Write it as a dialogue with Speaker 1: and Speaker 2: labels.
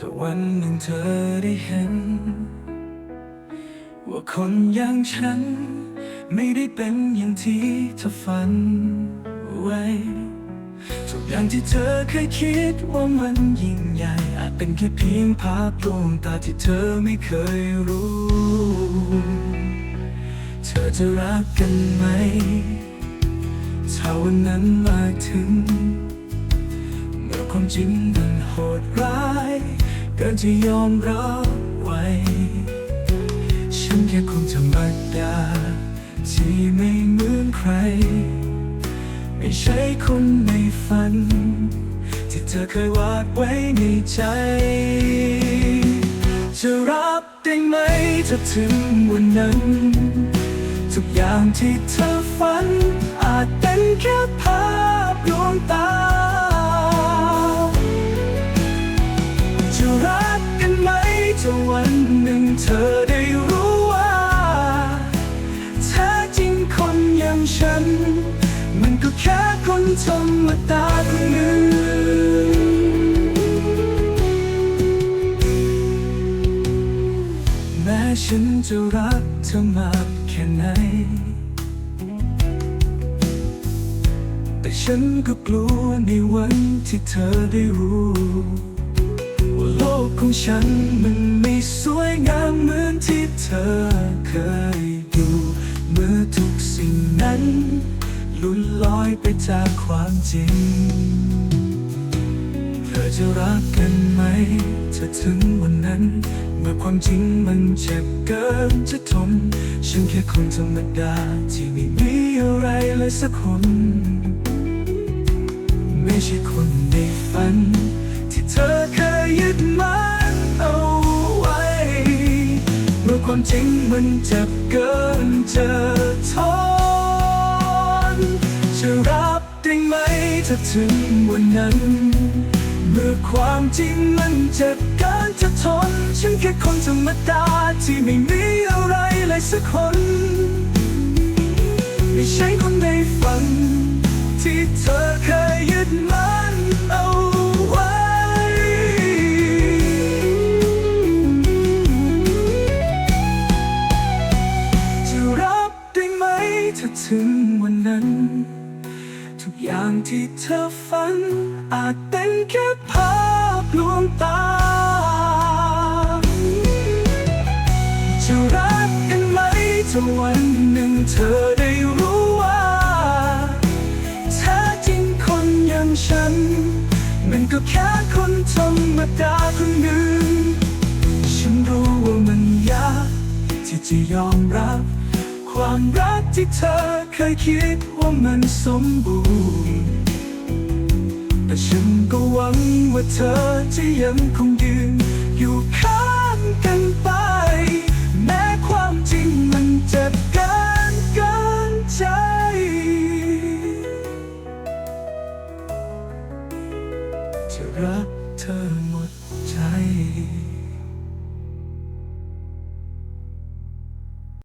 Speaker 1: ถ้าวันหนึ่งเธอได้เห็น ว่าคนอย่างฉัน ไม่ได้เป็นอย่างที่เธอฝันไว้ทุกอย่างที่เธอเคยคิดว่ามันยิ่งใหญ่อาจเป็นแค่เพียงภาพลวงตาที่เธอไม่เคยรู้ เธอจะรักกันไหมถ้าวันนั้นมาถึง เมื่อความจริงมันโหดร้าย เกินจะยอมรับไว้ ฉันแค่คงธรรมดาที่ไม่เหมือนใคร ไม่ใช่คนในฝัน ที่เธอเคยวาดไว้ในใจ จะรับได้ไหมถ้าถึงวันนั้น ทุกอย่างที่เธอฝัน อาจเป็นแค่ภาพลวงตา ธรรมดาคนหนึ่งแม้ฉันจะรักเธอมากแค่ไหน แต่ฉันก็กลัวในวันที่เธอได้รู้ว่าโลกของฉันมันไม่สวยงามเหมือนที่เธอเคยดูเมื่อทุกสิ่งนั้น ลุดลอยไปจากความจริง เธอจะรักกันไหมถ้าถึงวันนั้น เมื่อความจริงมันเจ็บเกินจะทน ฉันแค่คนธรรมดาที่ไม่มีอะไรเลยสักคน ไม่ใช่คนในฝัน ที่เธอเคยยึดมันเอาไว้ เมื่อความจริงมันเจ็บเกินจะทน ได้ไหมถ้าถึงวันนั้น เมื่อความจริงมันเจ็บเกินจะทน ฉันแค่คนธรรมดาที่ไม่มีอะไรเลยสักคนไม่ใช่คนในฝัน ที่เธอเคยยึดมันเอาไว้จะรับได้ไหมถ้าถึงวันนั้น ทุกอย่างที่เธอฝัน อาจเป็นแค่ภาพลวงตา จะรักกันไหมถ้าวันหนึ่งเธอได้รู้ว่าแท้จริงคนอย่างฉัน มันก็แค่คนธรรมดาคนหนึ่ง ฉันรู้ว่ามันยากที่จะยอมรับ ความรักที่เธอเคยคิดว่ามันสมบูรณ์ แต่ฉันก็หวังว่าเธอจะยังคงยืนอยู่ข้างกันไป แม้ความจริงมันเจ็บเกินเกินใจ จะรักเธอหมดใจ